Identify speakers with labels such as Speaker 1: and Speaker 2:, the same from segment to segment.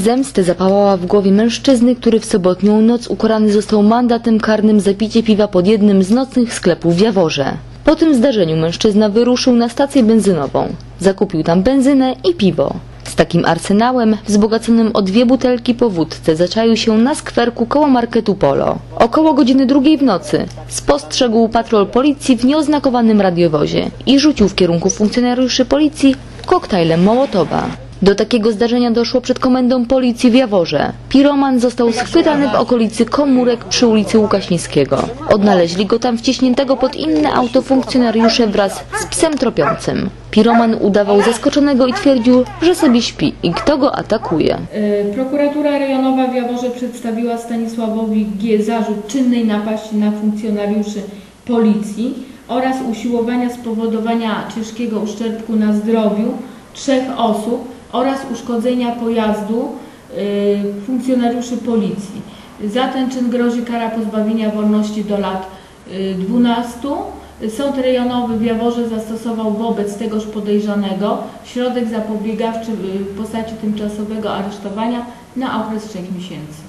Speaker 1: zemsty zapałała w głowie mężczyzny, który w sobotnią noc ukarany został mandatem karnym za picie piwa pod jednym z nocnych sklepów w Jaworze. Po tym zdarzeniu mężczyzna wyruszył na stację benzynową. Zakupił tam benzynę i piwo. Z takim arsenałem, wzbogaconym o dwie butelki po wódce, zaczaił się na skwerku koło marketu Polo. Około godziny drugiej w nocy spostrzegł patrol policji w nieoznakowanym radiowozie i rzucił w kierunku funkcjonariuszy policji koktajlem Mołotowa. Do takiego zdarzenia doszło przed komendą policji w Jaworze. Piroman został schwytany w okolicy komórek przy ulicy Łukasińskiego. Odnaleźli go tam wciśniętego pod inne auto funkcjonariusze wraz z psem tropiącym. Piroman udawał zaskoczonego i twierdził, że sobie śpi i kto go atakuje.
Speaker 2: Y, Prokuratura Rejonowa w Jaworze przedstawiła Stanisławowi G. zarzut czynnej napaści na funkcjonariuszy policji oraz usiłowania spowodowania ciężkiego uszczerbku na zdrowiu trzech osób oraz uszkodzenia pojazdu y, funkcjonariuszy policji. Za ten czyn grozi kara pozbawienia wolności do lat y, 12. Sąd rejonowy w Jaworze zastosował wobec tegoż podejrzanego środek zapobiegawczy y, w postaci tymczasowego aresztowania na okres 3 miesięcy.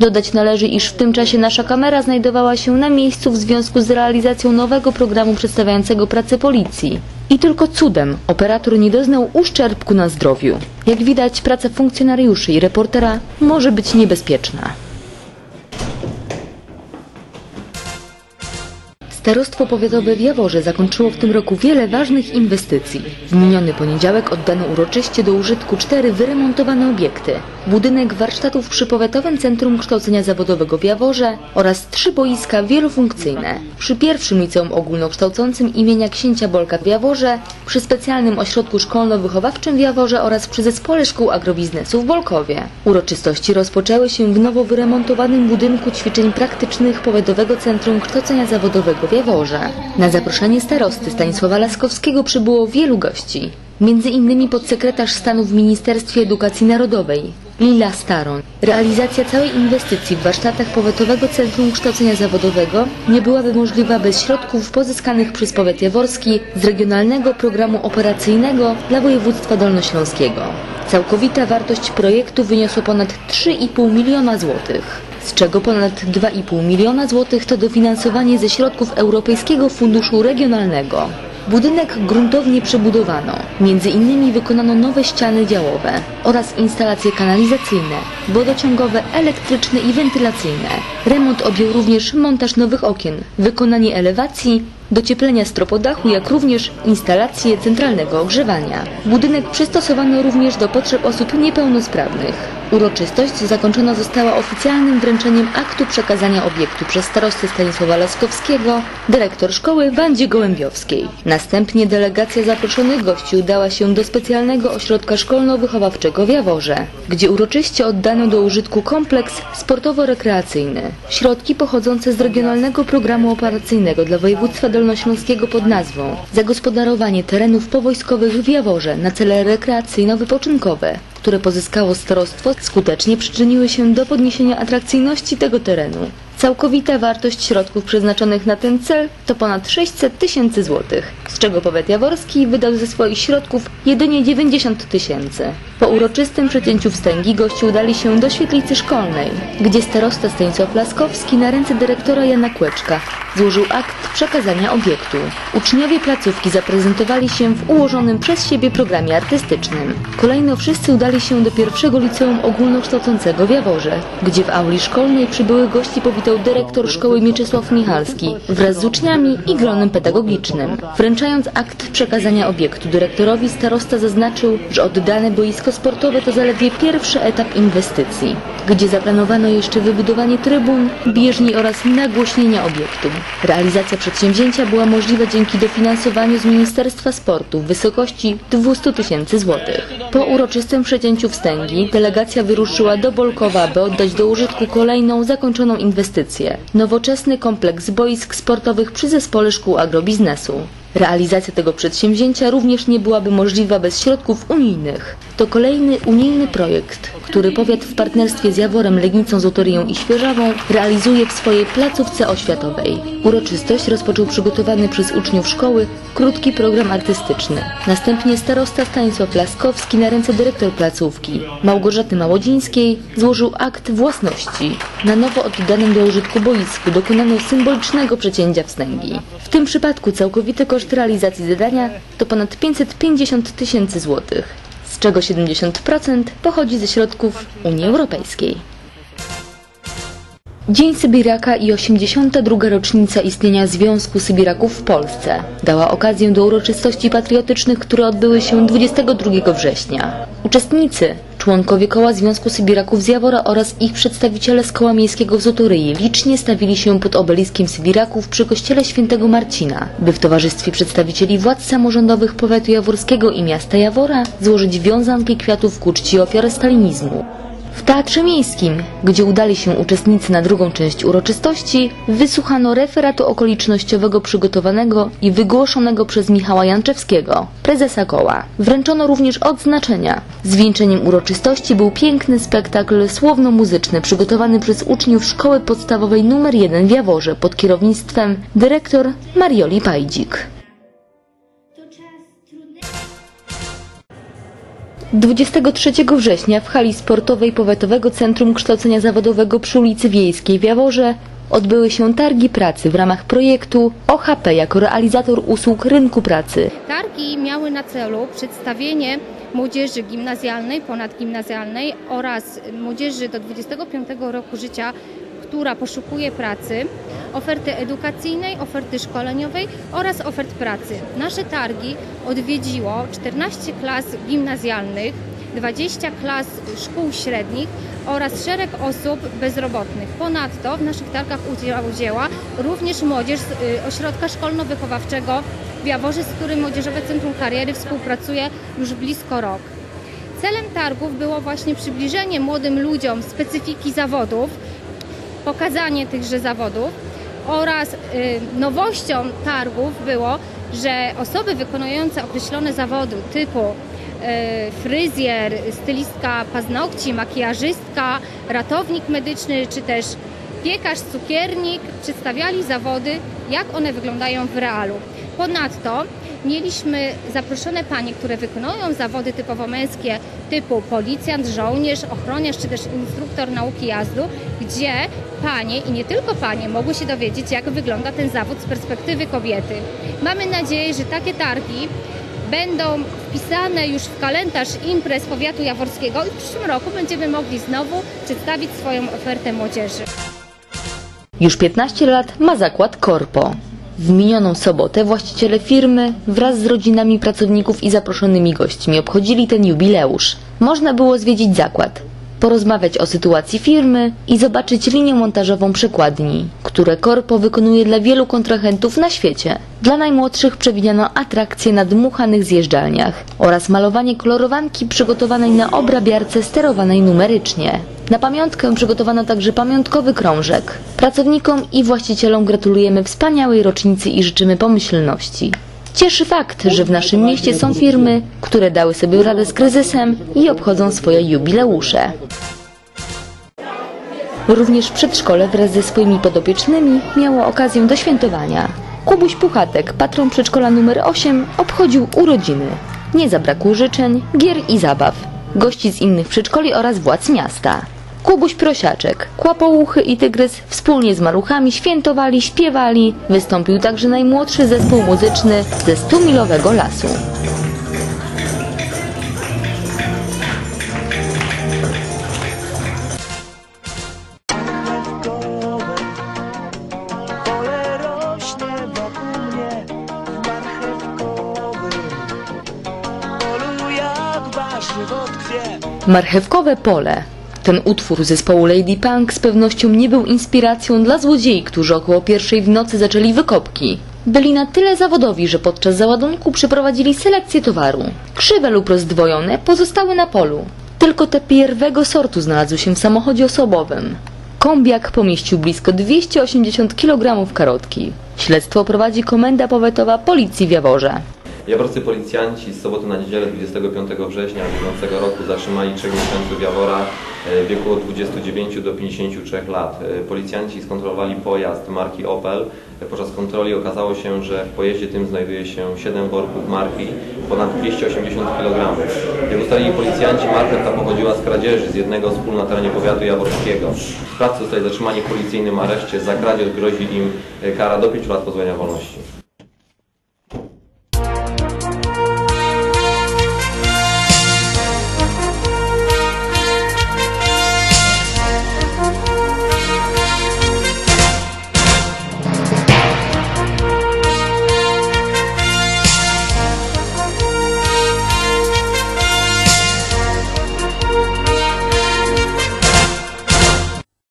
Speaker 1: Dodać należy, iż w tym czasie nasza kamera znajdowała się na miejscu w związku z realizacją nowego programu przedstawiającego pracę policji. I tylko cudem operator nie doznał uszczerbku na zdrowiu. Jak widać, praca funkcjonariuszy i reportera może być niebezpieczna. Starostwo Powiatowe w Jaworze zakończyło w tym roku wiele ważnych inwestycji. W miniony poniedziałek oddano uroczyście do użytku cztery wyremontowane obiekty. Budynek warsztatów przy Powiatowym Centrum Kształcenia Zawodowego w Jaworze oraz trzy boiska wielofunkcyjne. Przy pierwszym liceum ogólnokształcącym imienia księcia Bolka w Jaworze, przy specjalnym ośrodku szkolno-wychowawczym w Jaworze oraz przy Zespole Szkół Agrobiznesu w Bolkowie. Uroczystości rozpoczęły się w nowo wyremontowanym budynku ćwiczeń praktycznych Powiatowego Centrum Kształcenia Zawodowego w Jaworze. Na zaproszenie starosty Stanisława Laskowskiego przybyło wielu gości. Między innymi podsekretarz stanu w Ministerstwie Edukacji Narodowej, Lila Staroń. Realizacja całej inwestycji w warsztatach Powiatowego Centrum Kształcenia Zawodowego nie byłaby możliwa bez środków pozyskanych przez powiat jaworski z Regionalnego Programu Operacyjnego dla województwa dolnośląskiego. Całkowita wartość projektu wyniosła ponad 3,5 miliona złotych z czego ponad 2,5 miliona złotych to dofinansowanie ze środków Europejskiego Funduszu Regionalnego. Budynek gruntownie przebudowano. Między innymi wykonano nowe ściany działowe oraz instalacje kanalizacyjne, wodociągowe, elektryczne i wentylacyjne. Remont objął również montaż nowych okien, wykonanie elewacji, docieplenia stropodachu, jak również instalacje centralnego ogrzewania. Budynek przystosowano również do potrzeb osób niepełnosprawnych. Uroczystość zakończona została oficjalnym wręczeniem aktu przekazania obiektu przez starostę Stanisława Laskowskiego, dyrektor szkoły Wandzie Gołębiowskiej. Następnie delegacja zaproszonych gości udała się do specjalnego ośrodka szkolno-wychowawczego w Jaworze, gdzie uroczyście oddano do użytku kompleks sportowo-rekreacyjny. Środki pochodzące z Regionalnego Programu Operacyjnego dla województwa dolnośląskiego pod nazwą Zagospodarowanie terenów powojskowych w Jaworze na cele rekreacyjno-wypoczynkowe, które pozyskało starostwo, skutecznie przyczyniły się do podniesienia atrakcyjności tego terenu. Całkowita wartość środków przeznaczonych na ten cel to ponad 600 tysięcy złotych, z czego powiat jaworski wydał ze swoich środków jedynie 90 tysięcy. Po uroczystym przecięciu wstęgi gości udali się do świetlicy szkolnej, gdzie starosta Stanisław Laskowski na ręce dyrektora Jana Kłeczka złożył akt przekazania obiektu. Uczniowie placówki zaprezentowali się w ułożonym przez siebie programie artystycznym. Kolejno wszyscy udali się do pierwszego liceum ogólnokształcącego w Jaworze, gdzie w auli szkolnej przybyłych gości powitał dyrektor szkoły Mieczysław Michalski wraz z uczniami i gronem pedagogicznym. Wręczając akt przekazania obiektu dyrektorowi starosta zaznaczył, że oddane boisko sportowe to zaledwie pierwszy etap inwestycji, gdzie zaplanowano jeszcze wybudowanie trybun, bieżni oraz nagłośnienia obiektu. Realizacja przedsięwzięcia była możliwa dzięki dofinansowaniu z Ministerstwa Sportu w wysokości 200 tysięcy złotych. Po uroczystym przecięciu wstęgi delegacja wyruszyła do Bolkowa, by oddać do użytku kolejną zakończoną inwestycję. Nowoczesny kompleks boisk sportowych przy Zespole Szkół Agrobiznesu. Realizacja tego przedsięwzięcia również nie byłaby możliwa bez środków unijnych. To kolejny unijny projekt, który powiat w partnerstwie z Jaworem, Legnicą, Zotorią i Świeżawą realizuje w swojej placówce oświatowej. Uroczystość rozpoczął przygotowany przez uczniów szkoły krótki program artystyczny. Następnie starosta Stanisław Laskowski na ręce dyrektor placówki Małgorzaty Małodzińskiej złożył akt własności. Na nowo oddanym do użytku boisku dokonano symbolicznego przecięcia wstęgi. W tym przypadku całkowity koszt realizacji zadania to ponad 550 tysięcy złotych, z czego 70% pochodzi ze środków Unii Europejskiej. Dzień Sybiraka i 82. rocznica istnienia Związku Sybiraków w Polsce dała okazję do uroczystości patriotycznych, które odbyły się 22 września. Uczestnicy, członkowie Koła Związku Sybiraków z Jawora oraz ich przedstawiciele z Koła Miejskiego w Zotoryi licznie stawili się pod obeliskiem Sybiraków przy kościele świętego Marcina, by w towarzystwie przedstawicieli władz samorządowych powiatu jaworskiego i miasta Jawora złożyć wiązanki kwiatów ku czci ofiar stalinizmu. W Teatrze Miejskim, gdzie udali się uczestnicy na drugą część uroczystości, wysłuchano referatu okolicznościowego przygotowanego i wygłoszonego przez Michała Janczewskiego, prezesa koła. Wręczono również odznaczenia. Zwieńczeniem uroczystości był piękny spektakl słowno-muzyczny przygotowany przez uczniów Szkoły Podstawowej nr 1 w Jaworze pod kierownictwem dyrektor Marioli Pajdzik. 23 września w hali sportowej Powiatowego Centrum Kształcenia Zawodowego przy ulicy Wiejskiej w Jaworze odbyły się targi pracy w ramach projektu OHP jako realizator usług rynku pracy.
Speaker 3: Targi miały na celu przedstawienie młodzieży gimnazjalnej, ponadgimnazjalnej oraz młodzieży do 25 roku życia, która poszukuje pracy, oferty edukacyjnej, oferty szkoleniowej oraz ofert pracy. Nasze targi odwiedziło 14 klas gimnazjalnych, 20 klas szkół średnich oraz szereg osób bezrobotnych. Ponadto w naszych targach udziała również młodzież z y, ośrodka szkolno-wychowawczego w Jaworze, z którym Młodzieżowe Centrum Kariery współpracuje już blisko rok. Celem targów było właśnie przybliżenie młodym ludziom specyfiki zawodów, pokazanie tychże zawodów oraz y, nowością targów było, że osoby wykonujące określone zawody typu y, fryzjer, stylistka paznokci, makijażystka, ratownik medyczny czy też piekarz, cukiernik przedstawiali zawody, jak one wyglądają w realu. Ponadto mieliśmy zaproszone panie, które wykonują zawody typowo męskie typu policjant, żołnierz, ochroniarz czy też instruktor nauki jazdu, gdzie panie i nie tylko panie mogły się dowiedzieć, jak wygląda ten zawód z perspektywy kobiety. Mamy nadzieję, że takie targi będą wpisane już w kalendarz imprez powiatu jaworskiego i w przyszłym roku będziemy mogli znowu przedstawić swoją ofertę młodzieży.
Speaker 1: Już 15 lat ma zakład Korpo. W minioną sobotę właściciele firmy wraz z rodzinami pracowników i zaproszonymi gośćmi obchodzili ten jubileusz. Można było zwiedzić zakład, porozmawiać o sytuacji firmy i zobaczyć linię montażową przekładni, które Korpo wykonuje dla wielu kontrahentów na świecie. Dla najmłodszych przewidziano atrakcje na dmuchanych zjeżdżalniach oraz malowanie kolorowanki przygotowanej na obrabiarce sterowanej numerycznie. Na pamiątkę przygotowano także pamiątkowy krążek. Pracownikom i właścicielom gratulujemy wspaniałej rocznicy i życzymy pomyślności. Cieszy fakt, że w naszym mieście są firmy, które dały sobie radę z kryzysem i obchodzą swoje jubileusze. Również przedszkole wraz ze swoimi podopiecznymi miało okazję do świętowania. Kubuś Puchatek, patron przedszkola numer 8, obchodził urodziny. Nie zabrakło życzeń, gier i zabaw, gości z innych przedszkoli oraz władz miasta. Kubuś Prosiaczek, Kłapouchy i Tygrys wspólnie z maluchami świętowali, śpiewali. Wystąpił także najmłodszy zespół muzyczny ze Stumilowego Lasu. Marchewkowe pole. Ten utwór zespołu Lady Punk z pewnością nie był inspiracją dla złodziei, którzy około pierwszej w nocy zaczęli wykopki. Byli na tyle zawodowi, że podczas załadunku przeprowadzili selekcję towaru. Krzywe lub rozdwojone pozostały na polu. Tylko te pierwszego sortu znalazły się w samochodzie osobowym. Kombiak pomieścił blisko 280 kg karotki. Śledztwo prowadzi Komenda Powiatowa Policji w Jaworze.
Speaker 4: Jaworscy policjanci z soboty na niedzielę 25 września bieżącego roku zatrzymali trzech mieszkańców Jawora e, w wieku od 29 do 53 lat. E, Policjanci skontrolowali pojazd marki Opel. E, Podczas kontroli okazało się, że w pojeździe tym znajduje się 7 worków marki, ponad 280 kg. Jak ustalili policjanci, marka ta pochodziła z kradzieży z jednego z pól na terenie powiatu jaworskiego. Sprawcy zostali zatrzymani w policyjnym areszcie. Za kradzież grozi im kara do 5 lat pozbawienia wolności.